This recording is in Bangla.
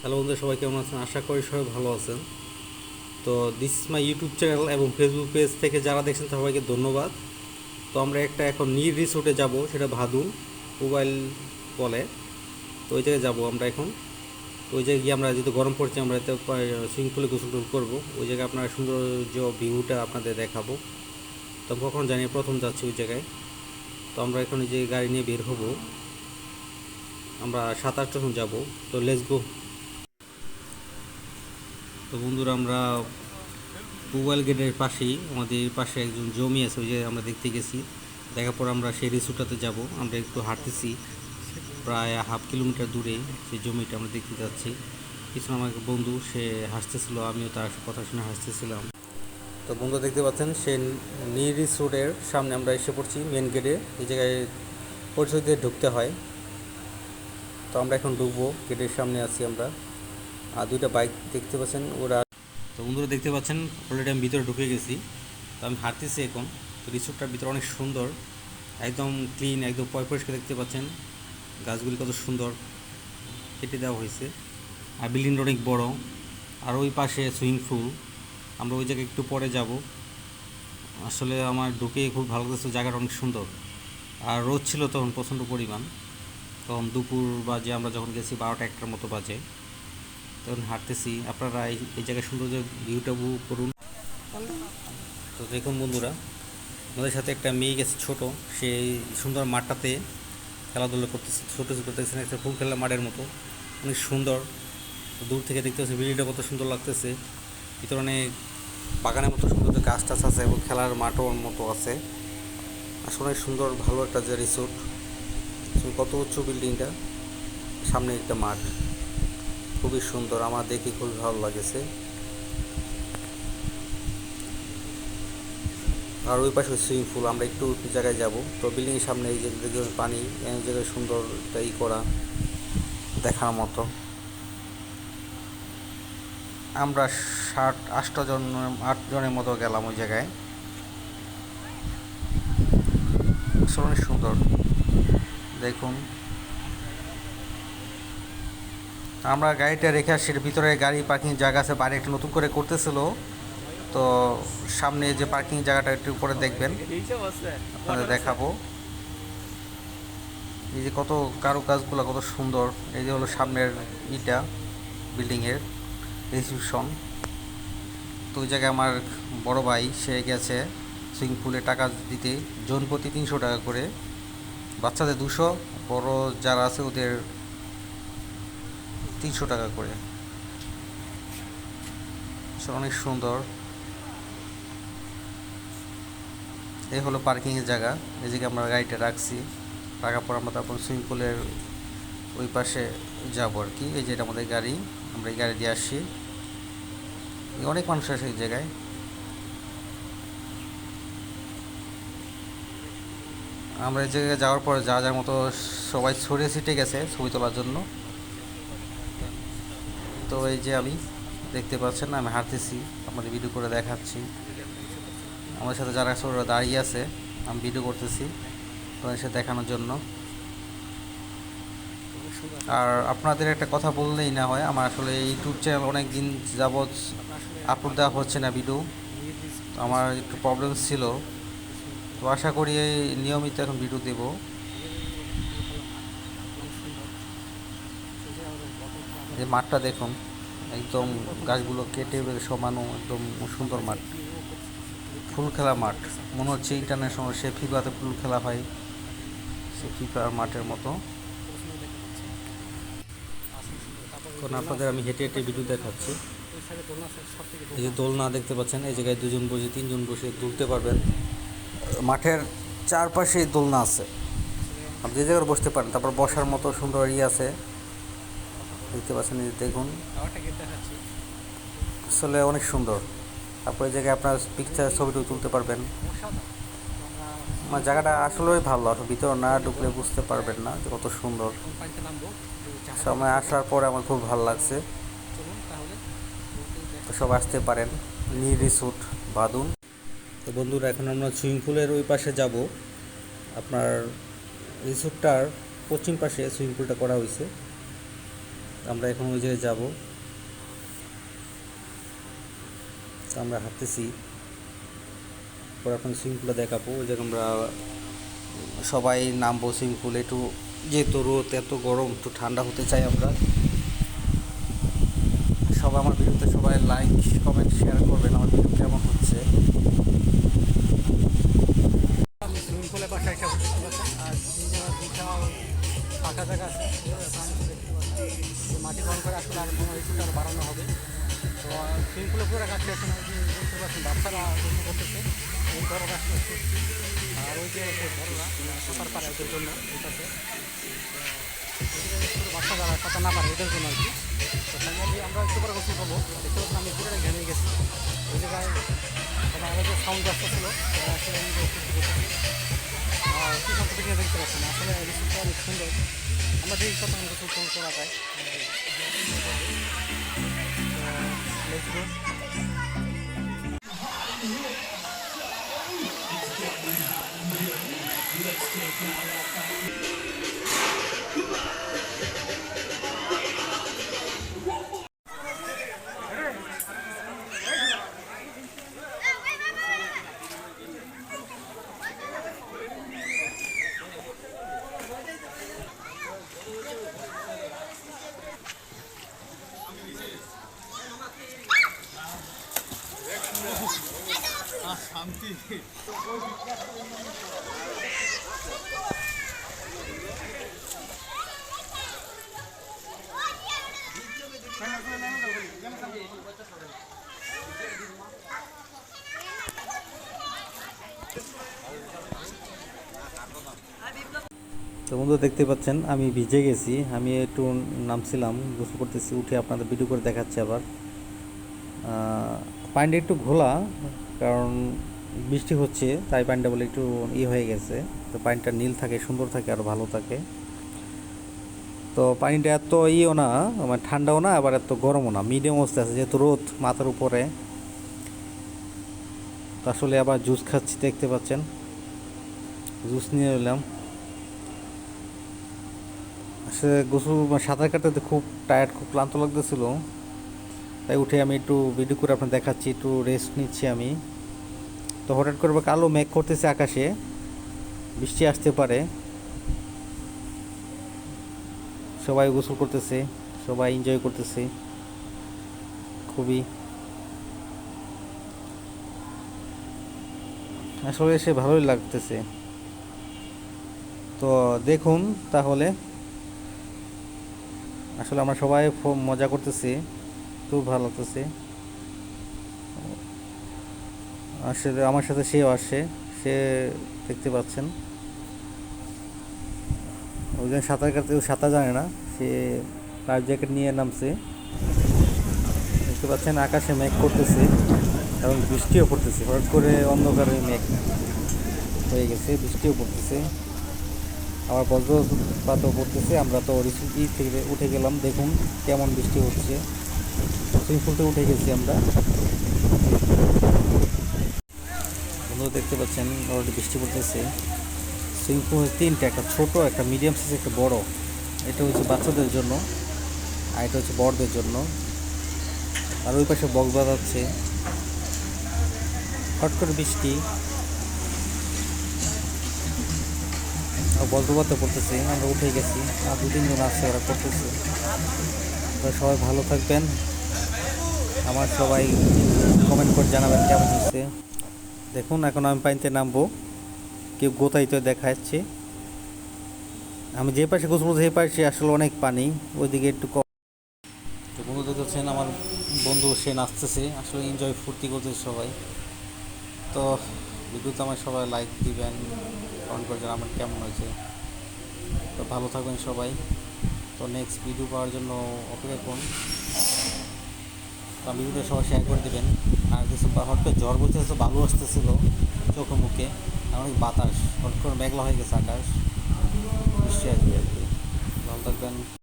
হ্যালো বন্ধু সবাই কেমন আছেন? আশা করি সবাই ভালো আছেন। তো দিস মাই ইউটিউব চ্যানেল এবং ফেসবুক পেজ থেকে যারা দেখছেন, সবাইকে ধন্যবাদ। তো আমরা একটা এখন নীর রিসোর্টে যাব, সেটা ভাদুন মোবাইল বলে। তো ওই জায়গায় যাব আমরা এখন। তো ওই জায়গায় গিয়ে আমরা যেহেতু গরম পড়ছে, আমরা এতে সুইমিং পুলে গোসল টোসল করব। ওই জায়গায় আপনার সৌন্দর্য ভিউটা আপনাদের দেখাবো। তো কখন জানি, প্রথম যাচ্ছি ওই জায়গায়। তো আমরা এখন যে গাড়ি নিয়ে বের হব। আমরা সাত আটটা যাব। তো লেটস গো তো বন্ধুরা, আমরা মোবাইল গেটের পাশেই, আমাদের পাশে একজন জমি আছে, ওই যে আমরা দেখতে গেছি। দেখার পর আমরা সেই রিসোর্টটাতে যাব, আমরা একটু হাঁটতেছি। প্রায় হাফ কিলোমিটার দূরে সেই জমিটা আমরা দেখতে যাচ্ছি। পিছনে আমার বন্ধু, সে হাসতেছিল, আমিও তার কথা শুনে হাসতেছিলাম। তো বন্ধু, দেখতে পাচ্ছেন, সে নি রিসোর্টের সামনে আমরা এসে পড়ছি, মেন গেটে। এই জায়গায় পরিচয় দিয়ে ঢুকতে হয়। তো আমরা এখন ঢুকবো, গেটের সামনে আছি আমরা। আর দুইটা বাইক দেখতে পাচ্ছেন, ওরা তো বন্ধুরা দেখতে পাচ্ছেন অলরেডি আমি ভিতরে ঢুকে গেছি। তো আমি হাঁটতেছি এখন। তো রিসোর্টটার ভিতরে অনেক সুন্দর, একদম ক্লিন একদম পয় পরিষ্কার দেখতে পাচ্ছেন। গাছগুলি কত সুন্দর, কেটে দেওয়া হয়েছে। আর বিল্ডিংটা অনেক বড়। আর ওই পাশে সুইমিং পুল। আমরা ওই জায়গায় একটু পরে যাব। আসলে আমার ঢুকে খুব ভালো লাগছে জায়গাটা অনেক সুন্দর। আর রোদ ছিল তখন প্রচণ্ড পরিমাণ। তখন দুপুর বাজে, আমরা যখন গেছি বারোটা একটার মতো বাজে। তখন হাঁটতেছি। আপনারা এই জায়গায় সুন্দর যে ভিউটা উপভোগ করুন। তো দেখুন বন্ধুরা, আমাদের সাথে একটা মেয়ে গেছে ছোট। সেই সুন্দর মাঠটাতে খেলাধুলা করতেছে, ছোটো করতেছে একটা ফুল খেলা মাঠের মতো। অনেক সুন্দর। দূর থেকে দেখতে পাচ্ছি ভিডিওটা কত সুন্দর লাগতেছে। ভিতরে অনেক বাগানের মতো সুন্দর গাছ টাছ আছে এবং খেলার মাঠও মতো আছে। আসলে অনেক সুন্দর, ভালো একটা যে রিসোর্ট কত উঁচু বিল্ডিংটা সামনে একটা মাঠ। খুবই সুন্দর, আমার দেখে খুবই ভালো লাগেছে। আর ওই পাশে সুইমিং পুল আমরা একটু জায়গায় যাব। তো বিল্ডিংয়ের সামনে এই যে পানি, এই জায়গায় সুন্দর ই করা দেখার মতো। আমরা ষাট আষ্ট জন, আট জনের মতো গেলাম ওই জায়গায়। অনেক সুন্দর। দেখুন। আমরা গাড়িটা রেখে আসছি ভিতরে গাড়ি পার্কিং জায়গা আছে বাইরে একটা নতুন করে করতেছিল। তো সামনে যে পার্কিং জায়গাটা, একটু উপরে দেখবেন। আপনাদের দেখাবো। এই যে কত কারু কাজগুলো কত সুন্দর। এই যে হলো সামনের ইটা বিল্ডিংয়ের রিসিপশন তো ওই জায়গায় আমার বড় ভাই, সে গেছে সুইমিং পুলে টাকা দিতে। জন প্রতি তিনশো টাকা করে। বাচ্চাদের দুশো, বড় যারা আছে ওদের তিনশো টাকা করে। অনেক সুন্দর। এই হলো পার্কিংয়ের জায়গা। জায়গায় আমরা গাড়িটা রাখছি। রাখার পর আমরা তারপর সুইমিং পুলের ওই পাশে যাব আর কি। এই যে এটা আমাদের গাড়ি। আমরা এই গাড়ি দিয়ে আসছি। অনেক মানুষ আসে এই জায়গায়। আমরা এই জায়গায় যাওয়ার পরে যা যার মতো সবাই ছড়িয়ে ছিটে গেছে ছবি তোলার জন্য। তো এই যে আমি দেখতে পাচ্ছেন, আমি হাঁটতেছি, আপনাদের ভিডিও করে দেখাচ্ছি। আমার সাথে যারা আছে দাঁড়িয়ে আছে, আমি ভিডিও করতেছি ওদের সাথে দেখানোর জন্য। আর আপনাদের একটা কথা বললেই না হয়, আমার আসলে ইউটিউব চ্যানেল অনেক দিন যাবৎ আপলোড দেওয়া হচ্ছে না ভিডিও আমার একটু প্রবলেম ছিল। তো আশা করি নিয়মিত এখন ভিডিও দেব। এই মাঠটা দেখুন, একদম গাছগুলো কেটে সমানো একদম সুন্দর মাঠ। ফুল খেলা মাঠ। মনে হচ্ছে ইন্টারন্যাশনাল সে ফিফাতে ফুল খেলা হয় সে ফিফার মাঠের মতো। এখন আপনাদের আমি হেঁটে হেঁটে ভিডিও দেখাচ্ছি। এই যে দোলনা দেখতে পাচ্ছেন, এই জায়গায় দুজন বসে, তিনজন বসে তুলতে পারবেন। মাঠের চারপাশে দোলনা আছে। আপনি যে জায়গায় বসতে পারেন, তারপর বসার মতো সুন্দর ইয়ে আছে। দেখতে পাচ্ছেন দেখুন। আসলে অনেক সুন্দর। তারপর এই জায়গায় আপনার পিকচার ছবিটু তুলতে পারবেন। আমার জায়গাটা আসলেই ভালো আর ভিতরে না ঢুকলে বুঝতে পারবেন না যে কত সুন্দর। সময় আসার পরে আমার খুব ভালো লাগছে। তো সব আসতে পারেন। নি রিসোর্ট বাদুন। তো বন্ধুরা এখন আমরা সুইমিং পুলের ওই পাশে যাব। আপনার রিসোর্টটার পশ্চিম পাশে সুইমিং পুলটা করা হয়েছে। আমরা এখন ওই জায়গায় যাব। আমরা হাঁটতেছি। পরে এখন সুইমিং পুলে দেখাবো। ওই জায়গায় আমরা, সবাই নামবো সুইমিং পুলে একটু যেহেতু রোদ, এত গরম, একটু ঠান্ডা হতে চাই আমরা। সবাই আমার ভিডিওতে সবাই লাইক কমেন্ট শেয়ার করবেন। আমার ভিডিও কেমন হচ্ছে? সুইমিং পুলের পাশে আছে। তো মাটি বন্ধ করে আসলে আর হয় কিছুটা আরও বাড়ানো হবে। তো সুইমিং পুলের পুরো কাছে এখন দেখতে পাচ্ছেন বাচ্চারা গোসল করতেছে, এই গাছটা করছি আর ওই যে বড়রা সাঁতার পারে ওদের জন্য তো বাচ্চা যারা সাঁতার না পারে, এদের জন্য আর কি। তো ফাইনালি আমরা একটু পরে গোসল করব দেখতে পাচ্ছেন আমি পুরোটা ঘেমে গেছি। ওই জায়গায় আগে যে সাউন্ড গাছটা ছিল আসলে আমি একটু আর কি সব দেখতে পাচ্ছেন, আসলে রিসোর্টটা অনেক সুন্দর। আমরা যেই কথা আমরা গোসল করা যায় লেটস গো তো বন্ধু, দেখতে পাচ্ছেন, আমি ভিজে গেছি। আমি একটু নামছিলাম, গোসল করতেছি, উঠে আপনাদের ভিডিও করে দেখাচ্ছি আবার। পানিটা একটু ঘোলা, কারণ বৃষ্টি হচ্ছে, তাই পানিটা বলে একটু ই হয়ে গেছে। তো পানিটা নীল থাকে, সুন্দর থাকে আর ভালো থাকে। তো পানিটা এত ইও না মানে ঠান্ডাও না, আবার এত গরমও না মিডিয়াম অবস্থা আছে, যেহেতু রোদ মাথার উপরে। আসলে আবার জুস খাচ্ছি, দেখতে পাচ্ছেন। জুস নিয়ে এলাম। আসলে গোসল মানে সাঁতার কাটাতে খুব টায়ার্ড খুব ক্লান্ত লাগতেছিল। তাই উঠে আমি একটু ভিডিও করে আপনার দেখাচ্ছি, একটু রেস্ট নিচ্ছি আমি। তো হঠাৎ করে কালো মেঘ করতেছে আকাশে। বৃষ্টি আসতে পারে। সবাই গোসল করতেছে, সবাই এনজয় করতেছে। খুবই। আসলে সে ভালোই লাগতেছে। তো দেখুন তাহলে। আসলে আমরা সবাই খুব মজা করতেছি, খুব ভালো লাগতেছে। আসলে আমার সাথে সেও আসে, সে দেখতে পাচ্ছেন। ওইজন সাঁতার কাটতে সাঁতার জানে না, সে লাইফ জ্যাকেট নিয়ে নামছে। দেখতে পাচ্ছেন আকাশে মেঘ করতেছে এবং বৃষ্টিও পড়তেছে। হঠাৎ করে অন্ধকারে মেঘ হয়ে গেছে, বৃষ্টিও পড়তেছে। আবার বজ্রপাতও পড়তেছে। আমরা তো রিসুটি থেকে উঠে গেলাম, দেখুন কেমন বৃষ্টি হচ্ছে। সুইমিং পুল উঠে গেছি আমরা। দেখতে পাচ্ছেন অলরেডি বৃষ্টি পড়তেছে। সুইমিং পুল তিনটা, একটা ছোট, একটা মিডিয়াম সাইজ একটা বড়। এটা হচ্ছে বাচ্চাদের জন্য, আর এটা হচ্ছে বড়দের জন্য। আর ওই পাশে বক্স বাজাচ্ছে হট করে বৃষ্টি। বজ্রপাতে পড়তেছে, আমরা উঠে গেছি। আর দু তিনজন আছে, ওরা করতেছে। সবাই ভালো থাকবেন। আমার সবাই কমেন্ট করে জানাবেন কেমন হচ্ছে দেখুন, এখন আমি পানিতে নামবো। কেউ গোতাইতে দেখা যাচ্ছে আমি যে পাশে করছি সেই পাশে আসলে অনেক পানি, ওইদিকে একটু কম। তো বন্ধু দেখতেছেন আমার বন্ধু সে নাচতেছে আসলে এনজয় ফুর্তি করতেছে সবাই। তো ভিডিওতে আমার সবাই লাইক দিবেন কমেন্ট করে জানাবেন আমার কেমন হয়েছে। তো ভালো থাকবেন সবাই। তো নেক্সট ভিডিও পাওয়ার জন্য অপেক্ষা করুন। তো ভিডিওটা সবাই শেয়ার করে দেবেন। আর কিছু হট করে জ্বর বলতেছে বালু আসতেছিল চোখে মুখে। অনেক বাতাস হট করে মেঘলা হয়ে গেছে আকাশ। বৃষ্টি আসবে আর কি। ভালো থাকবেন।